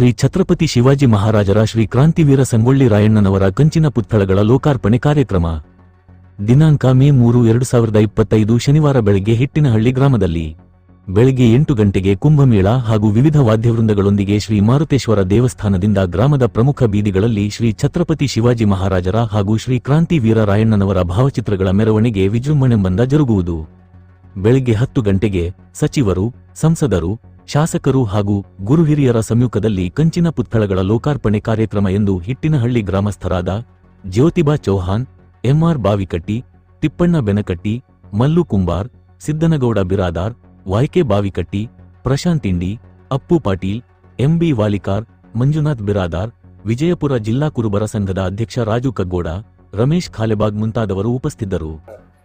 ಶ್ರೀ ಛತ್ರಪತಿ ಶಿವಾಜಿ ಮಹಾರಾಜರ ಶ್ರೀ ಕ್ರಾಂತಿವೀರ ಸಂಗೊಳ್ಳಿ ರಾಯಣ್ಣನವರ ಕಂಚಿನ ಪುತ್ಥಳಗಳ ಲೋಕಾರ್ಪಣೆ ಕಾರ್ಯಕ್ರಮ. ದಿನಾಂಕ ಮೇ ಮೂರು ಎರಡು ಸಾವಿರದ ಇಪ್ಪತ್ತೈದು ಶನಿವಾರ ಬೆಳಗ್ಗೆ ಹಿಟ್ಟಿನಹಳ್ಳಿ ಗ್ರಾಮದಲ್ಲಿ. ಬೆಳಗ್ಗೆ ಎಂಟು ಗಂಟೆಗೆ ಕುಂಭಮೇಳ ಹಾಗೂ ವಿವಿಧ ವಾದ್ಯವೃಂದಗಳೊಂದಿಗೆ ಶ್ರೀ ಮಾರುತೇಶ್ವರ ದೇವಸ್ಥಾನದಿಂದ ಗ್ರಾಮದ ಪ್ರಮುಖ ಬೀದಿಗಳಲ್ಲಿ ಶ್ರೀ ಛತ್ರಪತಿ ಶಿವಾಜಿ ಮಹಾರಾಜರ ಹಾಗೂ ಶ್ರೀ ಕ್ರಾಂತಿವೀರ ರಾಯಣ್ಣನವರ ಭಾವಚಿತ್ರಗಳ ಮೆರವಣಿಗೆ ವಿಜೃಂಭಣೆಂಬಂದ ಜರುಗುವುದು. ಬೆಳಗ್ಗೆ ಹತ್ತು ಗಂಟೆಗೆ ಸಚಿವರು, ಸಂಸದರು ಶಾಸಕರು ಹಾಗೂ ಗುರುಹಿರಿಯರ ಸಮ್ಮುಖದಲ್ಲಿ ಕಂಚಿನ ಪುತ್ಥಳಗಳ ಲೋಕಾರ್ಪಣೆ ಕಾರ್ಯಕ್ರಮ ಎಂದು Hittinahalli ಗ್ರಾಮಸ್ಥರಾದ Jyotiba Chauhan MR Bavikatti, Tippanna Benakatti, Mallu Kumbar, Siddanagouda Biradar, Y K Bavikatti, Prashant Indi, Appu Patil, MB Walikar, Manjunath Biradar, Vijayapura ಜಿಲ್ಲಾ ಕುರುಬರ ಸಂಘದ ಅಧ್ಯಕ್ಷ ರಾಜು ಕಗ್ಗೋಡ, ರಮೇಶ್ ಖಾಲೆಬಾಗ್ ಮುಂತಾದವರು ಉಪಸ್ಥಿತರು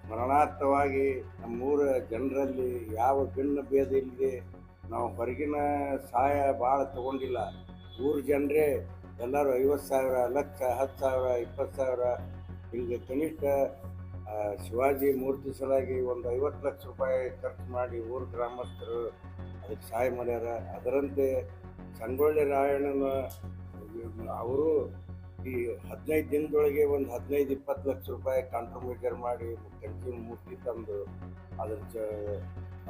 ಮರಣಾರ್ಥವಾಗಿ ನಮ್ಮೂರ ಜನರಲ್ಲಿ ಯಾವ ಭಿನ್ನ ಭೇದ ಇಲ್ಲದೆ ನಾವು ಹೊರಗಿನ ಸಹಾಯ ಭಾಳ ತಗೊಂಡಿಲ್ಲ. ಊರ ಜನರೇ ಎಲ್ಲರೂ ಐವತ್ತು ಸಾವಿರ, ಲಕ್ಷ, ಹತ್ತು ಸಾವಿರ, ಇಪ್ಪತ್ತು ಸಾವಿರ, ಹಿಂಗೆ ಕನಿಷ್ಠ ಶಿವಾಜಿ ಮೂರ್ತಿ ಸಲಾಗಿ ಒಂದು ಐವತ್ತು ಲಕ್ಷ ರೂಪಾಯಿ ಖರ್ಚು ಮಾಡಿ ಊರು ಗ್ರಾಮಸ್ಥರು ಅದಕ್ಕೆ ಸಹಾಯ ಮಾಡ್ಯಾರ. ಅದರಂತೆ ಸಂಗೊಳ್ಳಿ ರಾಯಣ್ಣನ, ಅವರು ಈ ಹದಿನೈದು ದಿನದೊಳಗೆ ಒಂದು ಹದಿನೈದು, ಇಪ್ಪತ್ತು ಲಕ್ಷ ರೂಪಾಯಿ ಕಾಂಟ್ರಿಬ್ಯೂಟರ್ ಮಾಡಿ ಕಂಚಿನ ಮೂರ್ತಿ ತಂದು ಅದ್ರ ಚ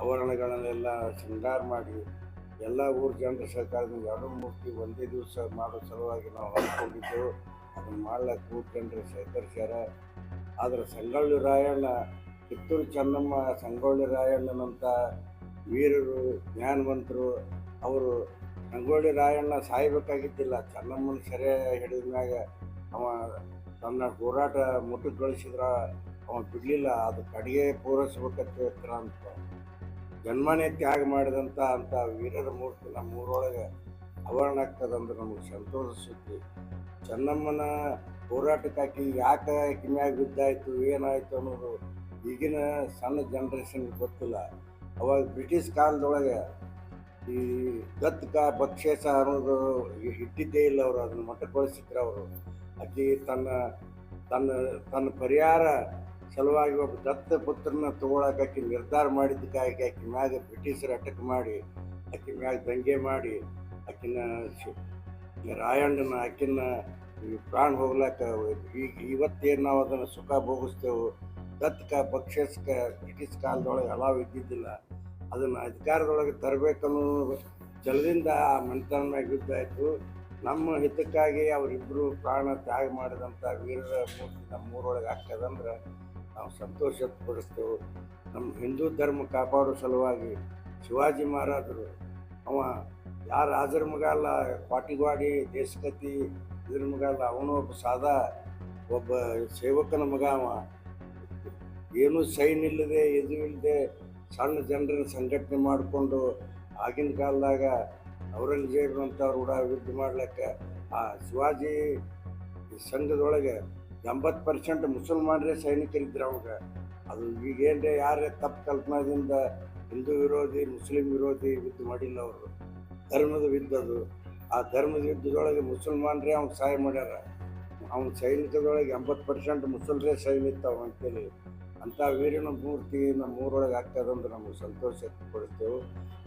ಆವರಣಗಳನ್ನೆಲ್ಲ ಶೃಂಗಾರ ಮಾಡಿ ಎಲ್ಲ ಊರ ಜನರ ಸರ್ಕಾರದಿಂದ ಎರಡು ಮೂರ್ತಿ ಒಂದೇ ದಿವಸ ಮಾಡೋ ಸಲುವಾಗಿ ನಾವು ಅಂದ್ಕೊಂಡಿದ್ದೆವು ಅದನ್ನು ಮಾಡ್ಲಿಕ್ಕೆ ಊರ ಜನರು ಸಹಕರಿಸ್ಯಾರ. ಆದರೆ ಸಂಗೊಳ್ಳಿ ರಾಯಣ್ಣ, ಕಿತ್ತೂರು ಚೆನ್ನಮ್ಮ, ಸಂಗೊಳ್ಳಿ ರಾಯಣ್ಣನಂಥ ವೀರರು, ಜ್ಞಾನವಂತರು, ಅವರು ಸಂಗೊಳ್ಳಿ ರಾಯಣ್ಣ ಸಾಯ್ಬೇಕಾಗಿದ್ದಿಲ್ಲ. ಚೆನ್ನಮ್ಮನ ಸೆರೆ ಹಿಡಿದ ಮ್ಯಾಗ ಅವ ತನ್ನ ಹೋರಾಟ ಮುಟ್ಟುಗೊಳಿಸಿದ್ರ ಅವ ಬಿಡಲಿಲ್ಲ. ಅದು ಕಡೆಗೆ ಪೂರೈಸ್ಬೇಕಂತ ಅಂತ ಜನ್ಮನೇ ತ್ಯಾಗ ಮಾಡಿದಂಥ ಅಂಥ ವೀರರ ಮೂರ್ತಿ ನಮ್ಮ ಊರೊಳಗೆ ಅವರಣ ಆಗ್ತದಂದ್ರೆ ನಮಗೆ ಸಂತೋಷ ಸುದ್ದಿ ಚೆನ್ನಮ್ಮನ ಹೋರಾಟಕ್ಕಾಕಿ ಯಾಕೆ ಕಿಮ್ಯಾಗ ಬಿದ್ದಾಯಿತು, ಏನಾಯಿತು ಅನ್ನೋದು ಈಗಿನ ಸಣ್ಣ ಜನ್ರೇಷನ್ಗೆ ಗೊತ್ತಿಲ್ಲ. ಅವಾಗ ಬ್ರಿಟಿಷ್ ಕಾಲದೊಳಗೆ ಈ ಗತ್ಕ ಬಕ್ಷೇಸ ಅನ್ನೋದು ಇಟ್ಟಿದ್ದೇ ಇಲ್ಲ ಅವರು, ಅದನ್ನ ಮಟ್ಟಗೊಳಿಸಿದ್ರು ಅವರು. ಅಕ್ಕಿ ತನ್ನ ತನ್ನ ತನ್ನ ಪರಿಹಾರ ಸಲುವಾಗಿ ಒಬ್ಬ ದತ್ತ ಪುತ್ರನ ತಗೊಳಕ್ಕೆ ಆಕಿ ನಿರ್ಧಾರ ಮಾಡಿದ್ದಕ್ಕಾಗಿ ಆಕಿ ಮ್ಯಾಗ ಬ್ರಿಟಿಷರು ಅಟಕ್ ಮಾಡಿ, ಆಕಿ ಮ್ಯಾಗ ದಂಗೆ ಮಾಡಿ, ಆಕಿನ ರಾಯಣ್ಣನ, ಆಕಿನ ಪ್ರಾಣ ಹೋಗ್ಲಾಕ ಈಗ ಇವತ್ತೇನು ನಾವು ಅದನ್ನು ಸುಖ ಭೋಗಿಸ್ತೇವೆ ದತ್ತಕ ಬಕ್ಷಸ್ಕ ಬ್ರಿಟಿಷ್ ಕಾಲದೊಳಗೆ ಅಲಾವ್ ಇದ್ದಿದ್ದಿಲ್ಲ. ಅದನ್ನು ಅಧಿಕಾರದೊಳಗೆ ತರಬೇಕನ್ನೋ ಜಲದಿಂದ ಆ ಮನೆತನ ಮ್ಯಾಗ ಯುದ್ಧ ನಮ್ಮ ಹಿತಕ್ಕಾಗಿ ಅವರಿಬ್ಬರು ಪ್ರಾಣ ತ್ಯಾಗ ಮಾಡಿದಂಥ ವೀರರ ಮೂರ್ತಿ ನಮ್ಮ ಊರೊಳಗೆ ಆಗ್ತದಂದ್ರೆ ನಾವು ಸಂತೋಷ ಪಡಿಸ್ತೇವೆ ನಮ್ಮ ಹಿಂದೂ ಧರ್ಮ ಕಾಪಾಡೋ ಸಲುವಾಗಿ ಶಿವಾಜಿ ಮಹಾರಾಜರು, ಅವ ಯಾರು ರಾಜರ ಮಗ ಅಲ್ಲ ಪಾಟಿಗ್ವಾಡಿ ದೇಶಕತಿ ಇದ್ರ ಮಗ ಅವನು ಒಬ್ಬ ಸಾದಾ, ಒಬ್ಬ ಸೇವಕನ ಮಗ ಅವ. ಏನೂ ಸೈನ್ ಇಲ್ಲದೆ, ಇದು ಇಲ್ಲದೆ ಸಣ್ಣ ಜನರನ್ನ ಸಂಘಟನೆ ಮಾಡಿಕೊಂಡು ಆಗಿನ ಕಾಲದಾಗ ಔರಂಗಜೇಬ್ರಂಥವ್ರು ಕೂಡ ಯುದ್ಧ ಮಾಡ್ಲಿಕ್ಕೆ ಆ ಶಿವಾಜಿ ಸಂಘದೊಳಗೆ ಎಂಬತ್ತು ಪರ್ಸೆಂಟ್ ಮುಸಲ್ಮಾನರೇ ಸೈನಿಕರಿದ್ರು ಅವಾಗ. ಅದು ಈಗೇನ್ರೆ ಯಾರೇ ತಪ್ಪು ಕಲ್ಪನಾದಿಂದ ಹಿಂದೂ ವಿರೋಧಿ, ಮುಸ್ಲಿಂ ವಿರೋಧಿ ಯುದ್ಧ ಮಾಡಿಲ್ಲ ಅವರು. ಧರ್ಮದ ಯುದ್ಧದು ಆ ಧರ್ಮದ ಯುದ್ಧದೊಳಗೆ ಮುಸಲ್ಮಾನರೇ ಅವ್ನು ಸಹಾಯ ಮಾಡ್ಯಾರ. ಅವ್ನ ಸೈನಿಕದೊಳಗೆ ಎಂಬತ್ತು ಪರ್ಸೆಂಟ್ ಮುಸಲ್ರೇ ಸೈನಿತ್ತವ ಅಂತೇಳಿ. ಅಂಥ ವೀರನ ಮೂರ್ತಿ ನಮ್ಮ ಊರೊಳಗೆ ಆಗ್ತದಂದ್ರೆ ನಮಗೆ ಸಂತೋಷ ಪಡಿಸ್ತೇವೆ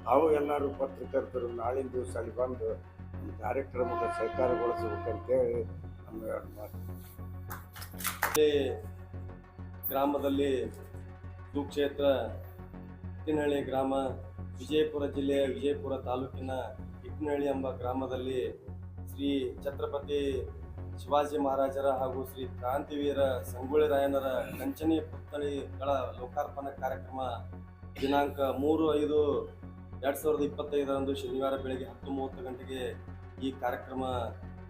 ನಾವು ಎಲ್ಲರೂ ಪತ್ರಕರ್ತರು, ನಾಳಿನ ದಿವಸ ಅಲ್ಲಿ ಬಂದು ಕಾರ್ಯಕ್ರಮದ ಸಹಕಾರಗೊಳಿಸ್ಬೇಕಂತೇಳಿ ಎರಡು ಮಾತು ಗ್ರಾಮದಲ್ಲಿ ಸುಕ್ಷೇತ್ರ ಇಟ್ಟಿನಹಳ್ಳಿ ಗ್ರಾಮ, ವಿಜಯಪುರ ಜಿಲ್ಲೆಯ ವಿಜಯಪುರ ತಾಲೂಕಿನ ಇಟ್ಟಿನಹಳ್ಳಿ ಎಂಬ ಗ್ರಾಮದಲ್ಲಿ ಶ್ರೀ ಛತ್ರಪತಿ ಶಿವಾಜಿ ಮಹಾರಾಜರ ಹಾಗೂ ಶ್ರೀ ಕ್ರಾಂತಿವೀರ ಸಂಗೊಳ್ಳಿ ರಾಯನರ ಕಂಚನಿ ಪುತ್ಥಳಿಗಳ ಲೋಕಾರ್ಪಣಾ ಕಾರ್ಯಕ್ರಮ ದಿನಾಂಕ ಮೂರು ಐದು ಎರಡು ಸಾವಿರದ ಇಪ್ಪತ್ತೈದರಂದು ಶನಿವಾರ ಬೆಳಗ್ಗೆ ಹತ್ತು ಮೂವತ್ತು ಗಂಟೆಗೆ ಈ ಕಾರ್ಯಕ್ರಮ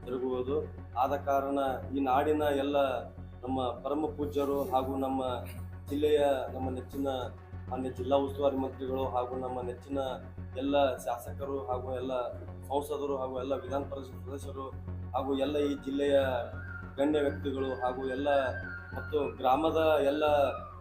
ಜರುಗುವುದು. ಆದ ಕಾರಣ ಈ ನಾಡಿನ ಎಲ್ಲ ನಮ್ಮ ಪರಮ ಪೂಜ್ಯರು ಹಾಗೂ ನಮ್ಮ ಜಿಲ್ಲೆಯ ನಮ್ಮ ನೆಚ್ಚಿನ ಮಾನ್ಯ ಜಿಲ್ಲಾ ಉಸ್ತುವಾರಿ ಮಂತ್ರಿಗಳು ಹಾಗೂ ನಮ್ಮ ನೆಚ್ಚಿನ ಎಲ್ಲ ಶಾಸಕರು ಹಾಗೂ ಎಲ್ಲ ಸಂಸದರು ಹಾಗೂ ಎಲ್ಲ ವಿಧಾನ ಪರಿಷತ್ ಸದಸ್ಯರು ಹಾಗೂ ಎಲ್ಲ ಈ ಜಿಲ್ಲೆಯ ಗಣ್ಯ ವ್ಯಕ್ತಿಗಳು ಹಾಗೂ ಎಲ್ಲ ಮತ್ತು ಗ್ರಾಮದ ಎಲ್ಲ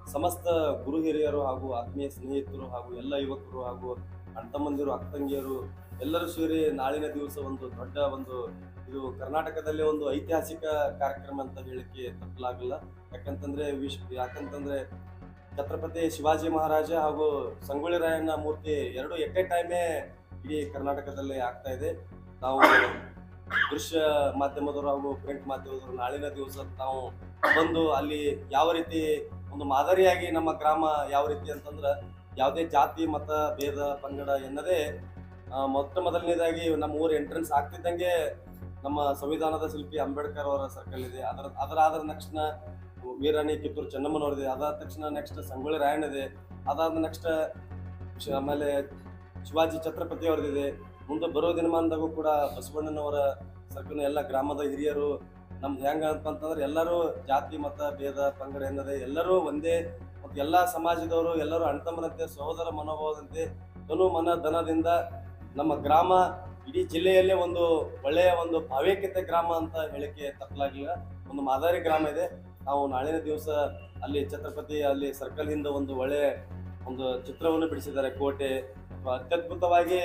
ಸಮಸ್ತ ಗುರು ಹಿರಿಯರು ಹಾಗೂ ಆತ್ಮೀಯ ಸ್ನೇಹಿತರು ಹಾಗೂ ಎಲ್ಲ ಯುವಕರು ಹಾಗೂ ಅಣ್ಣಮಂದಿರು ಅಕ್ಕ ತಂಗಿಯರು ಎಲ್ಲರೂ ಸೇರಿ ನಾಳಿನ ದಿವಸ ಒಂದು ದೊಡ್ಡ ಒಂದು ಇದು ಕರ್ನಾಟಕದಲ್ಲಿ ಒಂದು ಐತಿಹಾಸಿಕ ಕಾರ್ಯಕ್ರಮ ಅಂತ ಹೇಳಕ್ಕೆ ತಪ್ಪಲಾಗಲ್ಲ. ಯಾಕಂತಂದ್ರೆ ವಿಶ್ ಯಾಕಂತಂದ್ರೆ ಛತ್ರಪತಿ ಶಿವಾಜಿ ಮಹಾರಾಜ ಹಾಗೂ ಸಂಗೊಳ್ಳಿ ರಾಯಣ್ಣ ಮೂರ್ತಿ ಎರಡು ಎಟ್ ಎ ಟೈಮೇ ಇಡೀ ಕರ್ನಾಟಕದಲ್ಲಿ ಆಗ್ತಾ ಇದೆ. ನಾವು ದೃಶ್ಯ ಮಾಧ್ಯಮದವರು ಹಾಗೂ ಪ್ರಿಂಟ್ ಮಾಧ್ಯಮದವರು ನಾಳಿನ ದಿವಸ ತಾವು ಬಂದು ಅಲ್ಲಿ ಯಾವ ರೀತಿ ಒಂದು ಮಾದರಿಯಾಗಿ ನಮ್ಮ ಗ್ರಾಮ ಯಾವ ರೀತಿ ಅಂತಂದ್ರೆ ಯಾವುದೇ ಜಾತಿ, ಮತ, ಭೇದ, ಪಂಗಡ ಎನ್ನದೇ ಮೊತ್ತ ಮೊದಲನೇದಾಗಿ ನಮ್ಮ ಊರು ಎಂಟ್ರೆನ್ಸ್ ಆಗ್ತಿದ್ದಂಗೆ ನಮ್ಮ ಸಂವಿಧಾನದ ಶಿಲ್ಪಿ ಅಂಬೇಡ್ಕರ್ ಅವರ ಸರ್ಕಲ್ ಇದೆ. ಅದರ ಅದರ ಆದ ವೀರಾಣಿ ಕಿತ್ತೂರು ಚೆನ್ನಮ್ಮನವ್ರದಿದೆ ಅದಾದ ತಕ್ಷಣ ನೆಕ್ಸ್ಟ್ ಸಂಗೊಳ್ಳಿ ರಾಯಣ್ಣ ಇದೆ. ಅದಾದ ನೆಕ್ಸ್ಟ್ ಆಮೇಲೆ ಶಿವಾಜಿ ಛತ್ರಪತಿ ಅವ್ರದ್ದಿದೆ ಮುಂದೆ ಬರೋ ದಿನಮಾನದಾಗೂ ಕೂಡ ಬಸವಣ್ಣನವರ ಸರ್ಕಲ್ ಎಲ್ಲ ಗ್ರಾಮದ ಹಿರಿಯರು ನಮ್ದು ಹೆಂಗ ಅಂತಂದ್ರೆ ಎಲ್ಲರೂ ಜಾತಿ, ಮತ, ಭೇದ, ಪಂಗಡ ಎನ್ನದೆ ಎಲ್ಲರೂ ಒಂದೇ, ಮತ್ತು ಎಲ್ಲ ಸಮಾಜದವರು ಎಲ್ಲರೂ ಅಣ್ತಮ್ಮರಂತೆ ಸಹೋದರ ಮನೋಭಾವದಂತೆ ತನು ಮನ ಧನದಿಂದ ನಮ್ಮ ಗ್ರಾಮ ಇಡೀ ಜಿಲ್ಲೆಯಲ್ಲೇ ಒಂದು ಒಳ್ಳೆಯ ಒಂದು ಭಾವ್ಯಕತೆ ಗ್ರಾಮ ಅಂತ ಹೇಳಿಕೆ ತಪ್ಪಲಾಗಿಲ್ಲ. ಒಂದು ಮಾದರಿ ಗ್ರಾಮ ಇದೆ. ನಾವು ನಾಳಿನ ದಿವಸ ಅಲ್ಲಿ ಛತ್ರಪತಿ, ಅಲ್ಲಿ ಸರ್ಕಲ್ ಹಿಂದೆ ಒಂದು ಒಳ್ಳೆಯ ಒಂದು ಚಿತ್ರವನ್ನು ಬಿಡಿಸಿದ್ದಾರೆ, ಕೋಟೆ. ಅತ್ಯದ್ಭುತವಾಗಿ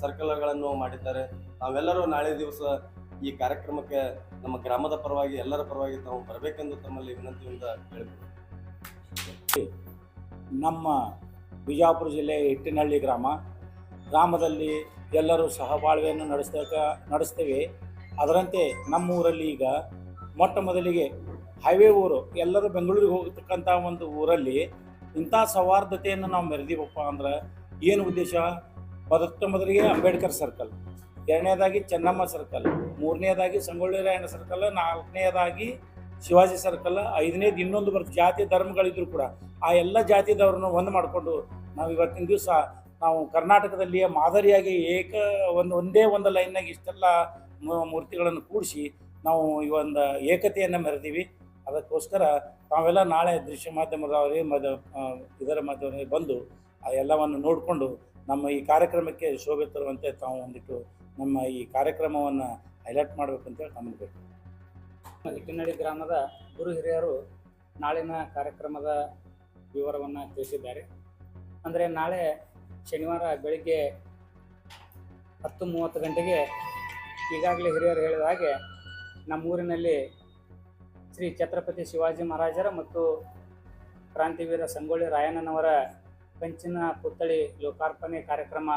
ಸರ್ಕಲ್ಗಳನ್ನು ಮಾಡಿದ್ದಾರೆ. ನಾವೆಲ್ಲರೂ ನಾಳೆ ದಿವಸ ಈ ಕಾರ್ಯಕ್ರಮಕ್ಕೆ ನಮ್ಮ ಗ್ರಾಮದ ಪರವಾಗಿ, ಎಲ್ಲರ ಪರವಾಗಿ ತಾವು ಬರಬೇಕೆಂದು ತಮ್ಮಲ್ಲಿ ವಿನಂತಿಯಿಂದ ಹೇಳ್ಬೋದು ನಮ್ಮ ಬಿಜಾಪುರ ಜಿಲ್ಲೆಯ ಇಟ್ಟಿನಹಳ್ಳಿ ಗ್ರಾಮ. ಗ್ರಾಮದಲ್ಲಿ ಎಲ್ಲರೂ ಸಹಬಾಳ್ವೆಯನ್ನು ನಡೆಸ್ತಕ್ಕ ನಡೆಸ್ತೇವೆ. ಅದರಂತೆ ನಮ್ಮೂರಲ್ಲಿ ಈಗ ಮೊಟ್ಟ ಮೊದಲಿಗೆ ಹೈವೇ ಊರು, ಎಲ್ಲರೂ ಬೆಂಗಳೂರಿಗೆ ಹೋಗತಕ್ಕಂಥ ಒಂದು ಊರಲ್ಲಿ ಇಂಥ ಸೌಹಾರ್ದತೆಯನ್ನು ನಾವು ಮೆರೆದೀವಪ್ಪ ಅಂದ್ರೆ ಏನು ಉದ್ದೇಶ? ಮೊದಲ ಮೊದಲಿಗೆ ಅಂಬೇಡ್ಕರ್ ಸರ್ಕಲ್ ಎರಡನೇದಾಗಿ ಚೆನ್ನಮ್ಮ ಸರ್ಕಲ್ ಮೂರನೇದಾಗಿ ಸಂಗೊಳ್ಳಿ ರಾಯಣ್ಣ ಸರ್ಕಲ್ ನಾಲ್ಕನೇದಾಗಿ ಶಿವಾಜಿ ಸರ್ಕಲ್ ಐದನೇದು ಇನ್ನೊಂದು ಬರ್ತದೆ ಜಾತಿ ಧರ್ಮಗಳಿದ್ರು ಕೂಡ ಆ ಎಲ್ಲ ಜಾತಿದವ್ರನ್ನ ಒಂದು ಮಾಡಿಕೊಂಡು ನಾವು ಇವತ್ತಿನ ದಿವಸ ನಾವು ಕರ್ನಾಟಕದಲ್ಲಿಯೇ ಮಾದರಿಯಾಗಿ ಏಕ ಒಂದು, ಒಂದೇ ಒಂದು ಲೈನ್ನಾಗ ಇಷ್ಟೆಲ್ಲ ಮೂರ್ತಿಗಳನ್ನು ಕೂಡಿಸಿ ನಾವು ಈ ಒಂದು ಏಕತೆಯನ್ನು ಮೆರೆದೀವಿ. ಅದಕ್ಕೋಸ್ಕರ ತಾವೆಲ್ಲ ನಾಳೆ ದೃಶ್ಯ ಮಾಧ್ಯಮದವರೇ ಮದ ಇದರ ಮಾಧ್ಯಮದಲ್ಲಿ ಬಂದು ಆ ಎಲ್ಲವನ್ನು ನೋಡಿಕೊಂಡು ನಮ್ಮ ಈ ಕಾರ್ಯಕ್ರಮಕ್ಕೆ ಶೋಭೆ ತರುವಂತೆ ತಾವು ಒಂದಿಟ್ಟು ನಮ್ಮ ಈ ಕಾರ್ಯಕ್ರಮವನ್ನು ಹೈಲೈಟ್ ಮಾಡಬೇಕಂತೇಳಿ ಅಂತೇಳಿ ಬೇಕು ಹಿಟ್ಟಿನಡಿ ಗ್ರಾಮದ ಗುರು ಹಿರಿಯರು ನಾಳಿನ ಕಾರ್ಯಕ್ರಮದ ವಿವರವನ್ನು ತಿಳಿಸಿದ್ದಾರೆ. ಅಂದರೆ ನಾಳೆ ಶನಿವಾರ ಬೆಳಿಗ್ಗೆ ಹತ್ತು ಮೂವತ್ತು ಗಂಟೆಗೆ ಈಗಾಗಲೇ ಹಿರಿಯರು ಹೇಳಿದ ಹಾಗೆ ನಮ್ಮೂರಿನಲ್ಲಿ ಶ್ರೀ ಛತ್ರಪತಿ ಶಿವಾಜಿ ಮಹಾರಾಜರ ಮತ್ತು ಕ್ರಾಂತಿವೀರ ಸಂಗೊಳ್ಳಿ ರಾಯಣ್ಣನವರ ಕಂಚಿನ ಪುತ್ಥಳಿ ಲೋಕಾರ್ಪಣೆ ಕಾರ್ಯಕ್ರಮ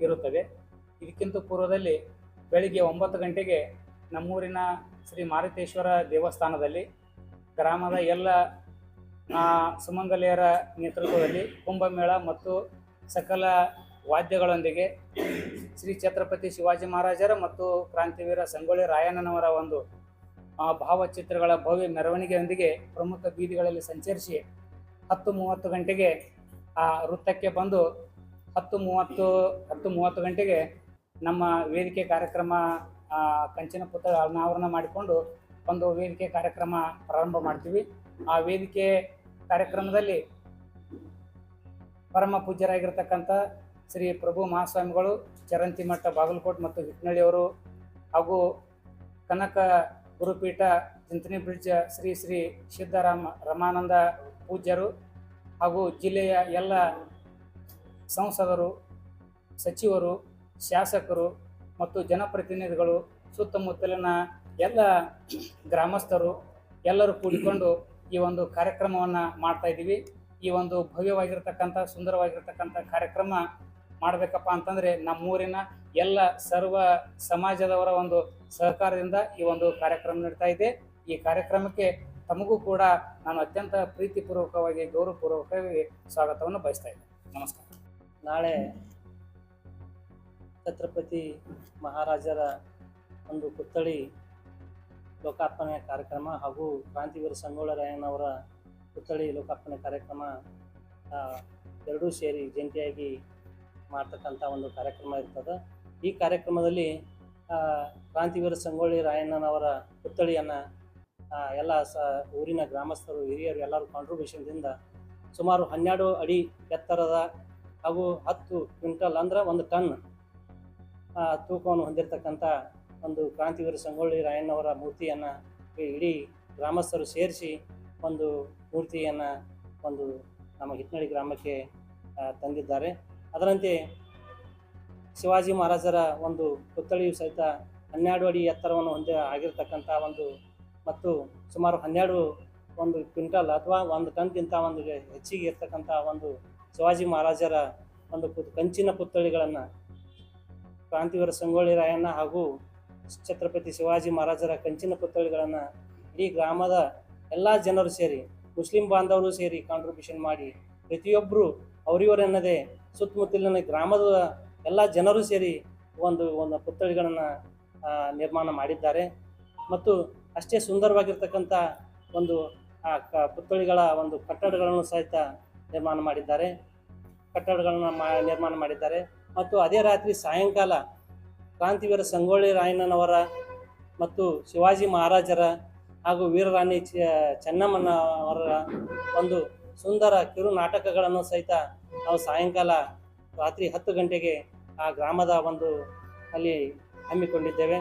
ಇರುತ್ತದೆ. ಇದಕ್ಕಿಂತ ಪೂರ್ವದಲ್ಲಿ ಬೆಳಿಗ್ಗೆ ಒಂಬತ್ತು ಗಂಟೆಗೆ ನಮ್ಮೂರಿನ ಶ್ರೀ ಮಾರುತೇಶ್ವರ ದೇವಸ್ಥಾನದಲ್ಲಿ ಗ್ರಾಮದ ಎಲ್ಲ ಸುಮಂಗಲೆಯರ ನೇತೃತ್ವದಲ್ಲಿ ಕುಂಭಮೇಳ ಮತ್ತು ಸಕಲ ವಾದ್ಯಗಳೊಂದಿಗೆ ಶ್ರೀ ಛತ್ರಪತಿ ಶಿವಾಜಿ ಮಹಾರಾಜರ ಮತ್ತು ಕ್ರಾಂತಿವೀರ ಸಂಗೊಳ್ಳಿ ರಾಯಣ್ಣನವರ ಒಂದು ಭಾವಚಿತ್ರಗಳ ಭವ್ಯ ಮೆರವಣಿಗೆಯೊಂದಿಗೆ ಪ್ರಮುಖ ಬೀದಿಗಳಲ್ಲಿ ಸಂಚರಿಸಿ ಹತ್ತು ಮೂವತ್ತು ಗಂಟೆಗೆ ಆ ವೃತ್ತಕ್ಕೆ ಬಂದು ಹತ್ತು ಮೂವತ್ತು ಹತ್ತು ಮೂವತ್ತು ಗಂಟೆಗೆ ನಮ್ಮ ವೇದಿಕೆ ಕಾರ್ಯಕ್ರಮ ಕಂಚಿನ ಪುತ್ರ ಅನಾವರಣ ಮಾಡಿಕೊಂಡು ಒಂದು ವೇದಿಕೆ ಕಾರ್ಯಕ್ರಮ ಪ್ರಾರಂಭ ಮಾಡ್ತೀವಿ. ಆ ವೇದಿಕೆ ಕಾರ್ಯಕ್ರಮದಲ್ಲಿ ಪರಮ ಪೂಜ್ಯರಾಗಿರ್ತಕ್ಕಂಥ ಶ್ರೀ ಪ್ರಭು ಮಹಾಸ್ವಾಮಿಗಳು ಚರಂತಿ ಮಠ ಬಾಗಲಕೋಟ್ ಮತ್ತು ಹಿಟ್ನಳ್ಳಿಯವರು ಹಾಗೂ ಕನಕ ಗುರುಪೀಠ ಚಿಂತನಿ ಬ್ರಿಡ್ಜ್ ಶ್ರೀ ಶ್ರೀ ಸಿದ್ದರಾಮ ರಮಾನಂದ ಪೂಜ್ಯರು ಹಾಗೂ ಜಿಲ್ಲೆಯ ಎಲ್ಲ ಸಂಸದರು, ಸಚಿವರು, ಶಾಸಕರು ಮತ್ತು ಜನಪ್ರತಿನಿಧಿಗಳು, ಸುತ್ತಮುತ್ತಲಿನ ಎಲ್ಲ ಗ್ರಾಮಸ್ಥರು ಎಲ್ಲರೂ ಕೂಡಿಕೊಂಡು ಈ ಒಂದು ಕಾರ್ಯಕ್ರಮವನ್ನು ಮಾಡ್ತಾ ಇದ್ದೀವಿ. ಈ ಒಂದು ಭವ್ಯವಾಗಿರ್ತಕ್ಕಂಥ, ಸುಂದರವಾಗಿರ್ತಕ್ಕಂಥ ಕಾರ್ಯಕ್ರಮ ಮಾಡಬೇಕಪ್ಪ ಅಂತಂದರೆ ನಮ್ಮೂರಿನ ಎಲ್ಲ ಸರ್ವ ಸಮಾಜದವರ ಒಂದು ಸಹಕಾರದಿಂದ ಈ ಒಂದು ಕಾರ್ಯಕ್ರಮ ನಡೀತಾ ಇದೆ. ಈ ಕಾರ್ಯಕ್ರಮಕ್ಕೆ ತಮಗೂ ಕೂಡ ನಾನು ಅತ್ಯಂತ ಪ್ರೀತಿಪೂರ್ವಕವಾಗಿ, ಗೌರವಪೂರ್ವಕವಾಗಿ ಸ್ವಾಗತವನ್ನು ಬಯಸ್ತಾ ಇದ್ದೇನೆ. ನಮಸ್ಕಾರ. ನಾಳೆ ಛತ್ರಪತಿ ಮಹಾರಾಜರ ಒಂದು ಪುತ್ಥಳಿ ಲೋಕಾರ್ಪಣೆ ಕಾರ್ಯಕ್ರಮ ಹಾಗೂ ಕ್ರಾಂತಿವೀರ ಸಂಗೊಳ್ಳ ರಾಯಣ್ಣವರ ಪುತ್ಥಳಿ ಲೋಕಾರ್ಪಣೆ ಕಾರ್ಯಕ್ರಮ ಎರಡೂ ಸೇರಿ ಜಂಟಿಯಾಗಿ ಮಾಡ್ತಕ್ಕಂಥ ಒಂದು ಕಾರ್ಯಕ್ರಮ ಇರ್ತದೆ. ಈ ಕಾರ್ಯಕ್ರಮದಲ್ಲಿ ಕ್ರಾಂತಿವೀರ ಸಂಗೊಳ್ಳಿ ರಾಯಣ್ಣನವರ ಪುತ್ಥಳಿಯನ್ನು ಎಲ್ಲ ಸ, ಊರಿನ ಗ್ರಾಮಸ್ಥರು, ಹಿರಿಯರು ಎಲ್ಲರೂ ಕಾಂಟ್ರಿಬ್ಯೂಷನ್ದಿಂದ ಸುಮಾರು ಹನ್ನೆರಡು ಅಡಿ ಎತ್ತರದ ಹಾಗೂ ಹತ್ತು ಕ್ವಿಂಟಲ್ ಅಂದ್ರೆ ಒಂದು ಟನ್ ತೂಕವನ್ನು ಹೊಂದಿರತಕ್ಕಂಥ ಒಂದು ಕ್ರಾಂತಿವೀರ ಸಂಗೊಳ್ಳಿ ರಾಯಣ್ಣವರ ಮೂರ್ತಿಯನ್ನು ಇಡೀ ಗ್ರಾಮಸ್ಥರು ಸೇರಿಸಿ ಒಂದು ಮೂರ್ತಿಯನ್ನು ಒಂದು ನಮ್ಮ ಹಿತ್ನಳ್ಳಿ ಗ್ರಾಮಕ್ಕೆ ತಂದಿದ್ದಾರೆ. ಅದರಂತೆ ಶಿವಾಜಿ ಮಹಾರಾಜರ ಒಂದು ಪುತ್ಥಳಿಯು ಸಹಿತ ಹನ್ನೆರಡು ಅಡಿ ಎತ್ತರವನ್ನು ಹೊಂದಿ ಆಗಿರತಕ್ಕಂಥ ಒಂದು ಮತ್ತು ಸುಮಾರು ಹನ್ನೆರಡು ಒಂದು ಕ್ವಿಂಟಲ್ ಅಥವಾ ಒಂದು ಟನ್ಗಿಂತ ಒಂದು ಹೆಚ್ಚಿಗೆ ಇರ್ತಕ್ಕಂಥ ಒಂದು ಶಿವಾಜಿ ಮಹಾರಾಜರ ಒಂದು ಕಂಚಿನ ಪುತ್ಥಳಿಗಳನ್ನು ಕ್ರಾಂತಿವೀರ ಸಂಗೊಳ್ಳಿ ರಾಯಣ್ಣ ಹಾಗೂ ಛತ್ರಪತಿ ಶಿವಾಜಿ ಮಹಾರಾಜರ ಕಂಚಿನ ಪುತ್ಥಳಿಗಳನ್ನು ಇಡೀ ಗ್ರಾಮದ ಎಲ್ಲ ಜನರು ಸೇರಿ, ಮುಸ್ಲಿಂ ಬಾಂಧವರು ಸೇರಿ ಕಾಂಟ್ರಿಬ್ಯೂಷನ್ ಮಾಡಿ ಪ್ರತಿಯೊಬ್ಬರು ಅವರಿವರೆನ್ನದೇ ಸುತ್ತಮುತ್ತಲಿನ ಗ್ರಾಮದ ಎಲ್ಲ ಜನರು ಸೇರಿ ಒಂದು ಒಂದು ಪುತ್ಥಳಿಗಳನ್ನು ನಿರ್ಮಾಣ ಮಾಡಿದ್ದಾರೆ. ಮತ್ತು ಅಷ್ಟೇ ಸುಂದರವಾಗಿರ್ತಕ್ಕಂಥ ಒಂದು, ಆ, ಕ, ಪುತ್ಥಳಿಗಳ ಒಂದು ಕಟ್ಟಡಗಳನ್ನು ಸಹಿತ ನಿರ್ಮಾಣ ಮಾಡಿದ್ದಾರೆ. ಕಟ್ಟಡಗಳನ್ನು ಮಾ, ನಿರ್ಮಾಣ ಮಾಡಿದ್ದಾರೆ. ಮತ್ತು ಅದೇ ರಾತ್ರಿ ಸಾಯಂಕಾಲ ಕ್ರಾಂತಿವೀರ ಸಂಗೊಳ್ಳಿ ರಾಯಣ್ಣನವರ ಮತ್ತು ಶಿವಾಜಿ ಮಹಾರಾಜರ ಹಾಗೂ ವೀರರಾಣಿ ಚೆನ್ನಮ್ಮನ ಅವರ ಒಂದು ಸುಂದರ ಕಿರು ನಾಟಕಗಳನ್ನು ಸಹಿತ ನಾವು ಸಾಯಂಕಾಲ ರಾತ್ರಿ ಹತ್ತು ಗಂಟೆಗೆ ಆ ಗ್ರಾಮದ ಒಂದು ಅಲ್ಲಿ ಹಮ್ಮಿಕೊಂಡಿದ್ದೇವೆ.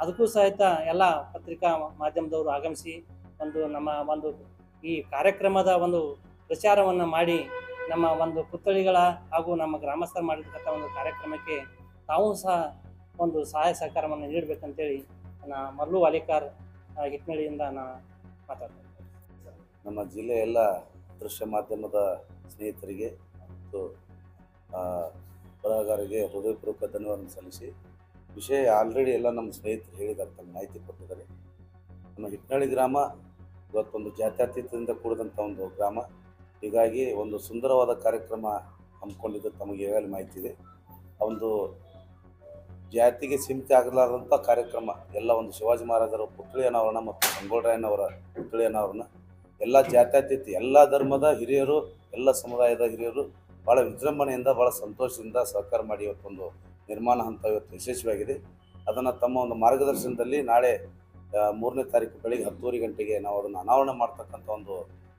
ಅದಕ್ಕೂ ಸಹಿತ ಎಲ್ಲ ಪತ್ರಿಕಾ ಮಾಧ್ಯಮದವರು ಆಗಮಿಸಿ ಒಂದು ನಮ್ಮ ಒಂದು ಈ ಕಾರ್ಯಕ್ರಮದ ಒಂದು ಪ್ರಚಾರವನ್ನು ಮಾಡಿ ನಮ್ಮ ಒಂದು ಪುತ್ಥಳಿಗಳ ಹಾಗೂ ನಮ್ಮ ಗ್ರಾಮಸ್ಥರು ಮಾಡಿರ್ತಕ್ಕಂಥ ಒಂದು ಕಾರ್ಯಕ್ರಮಕ್ಕೆ ತಾವು ಸಹ ಒಂದು ಸಹಾಯ ಸಹಕಾರವನ್ನು ನೀಡಬೇಕಂತೇಳಿ ನನ್ನ ಮಲ್ಲು ವಾಲಿಕಾರ್ ಹಿಟ್ನಳ್ಳಿಯಿಂದ ನಾನು ಮಾತಾಡ್ತೇನೆ ನಮ್ಮ ಜಿಲ್ಲೆಯ ಎಲ್ಲ ದೃಶ್ಯ ಮಾಧ್ಯಮದ ಸ್ನೇಹಿತರಿಗೆ ಮತ್ತು ಬರಹಗಾರರಿಗೆ ಹೃದಯಪೂರ್ವಕ ಧನ್ಯವಾದ ಸಲ್ಲಿಸಿ. ವಿಷಯ ಆಲ್ರೆಡಿ ಎಲ್ಲ ನಮ್ಮ ಸ್ನೇಹಿತರು ಹೇಳಿದ್ದಾರೆ ಮಾಹಿತಿ ಕೊಟ್ಟಿದ್ದಾರೆ. ನಮ್ಮ ಹಿಟ್ನಳ್ಳಿ ಗ್ರಾಮ ಇವತ್ತೊಂದು ಜಾತ್ಯತೀತದಿಂದ ಕೂಡಿದಂಥ ಒಂದು ಗ್ರಾಮ. ಹೀಗಾಗಿ ಒಂದು ಸುಂದರವಾದ ಕಾರ್ಯಕ್ರಮ ಹಮ್ಮಿಕೊಂಡಿದ್ದು ತಮಗೆ ಈಗಾಗಲೇ ಮಾಹಿತಿ ಇದೆ. ಒಂದು ಜಾತಿಗೆ ಸೀಮಿತ ಆಗಲಾರದಂಥ ಕಾರ್ಯಕ್ರಮ. ಎಲ್ಲ ಒಂದು ಶಿವಾಜಿ ಮಹಾರಾಜರ ಪುತ್ಳಿ ಅನಾವರಣ ಮತ್ತು ಸಂಗೊಳ್ರಾಯನವರ ಪುತ್ಳಿ ಅನಾವರಣ ಎಲ್ಲ ಜಾತ್ಯತೀತ, ಎಲ್ಲ ಧರ್ಮದ ಹಿರಿಯರು, ಎಲ್ಲ ಸಮುದಾಯದ ಹಿರಿಯರು ಭಾಳ ವಿಜೃಂಭಣೆಯಿಂದ ಭಾಳ ಸಂತೋಷದಿಂದ ಸಹಕಾರ ಮಾಡಿ ಇವತ್ತೊಂದು ನಿರ್ಮಾಣ ಹಂತ ಇವತ್ತು ಯಶಸ್ವಿಯಾಗಿದೆ ಅದನ್ನು ತಮ್ಮ ಒಂದು ಮಾರ್ಗದರ್ಶನದಲ್ಲಿ ನಾಳೆ ಮೂರನೇ ತಾರೀಕು ಬೆಳಿಗ್ಗೆ ಹತ್ತೂವರೆ ಗಂಟೆಗೆ ನಾವು ಅದನ್ನು ಅನಾವರಣ ಮಾಡ್ತಕ್ಕಂಥ ಒಂದು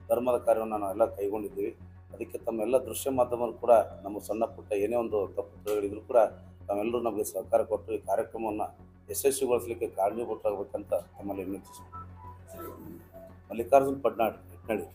ಧರ್ಮದ ಕಾರ್ಯವನ್ನು ನಾವೆಲ್ಲ ಕೈಗೊಂಡಿದ್ದೀವಿ. ಅದಕ್ಕೆ ತಮ್ಮೆಲ್ಲ ದೃಶ್ಯ ಮಾಧ್ಯಮರು ಕೂಡ, ನಮ್ಮ ಸಣ್ಣ ಪುಟ್ಟ ಏನೇ ಒಂದು ತಪ್ಪು ಕೂಡ ತಾವೆಲ್ಲರೂ ನಮಗೆ ಸಹಕಾರ ಕೊಟ್ಟು ಈ ಕಾರ್ಯಕ್ರಮವನ್ನು ಯಶಸ್ವಿಗೊಳಿಸಲಿಕ್ಕೆ ಕಾರಣೀಭೂತರಾಗಬೇಕಂತ ತಮ್ಮಲ್ಲಿ ವಿನಂತಿಸ್ತೀನಿ ಮಲ್ಲಿಕಾರ್ಜುನ್ ಪಡ್ನಾಡ್ ಹಿಟ್ನಳ್ಳಿ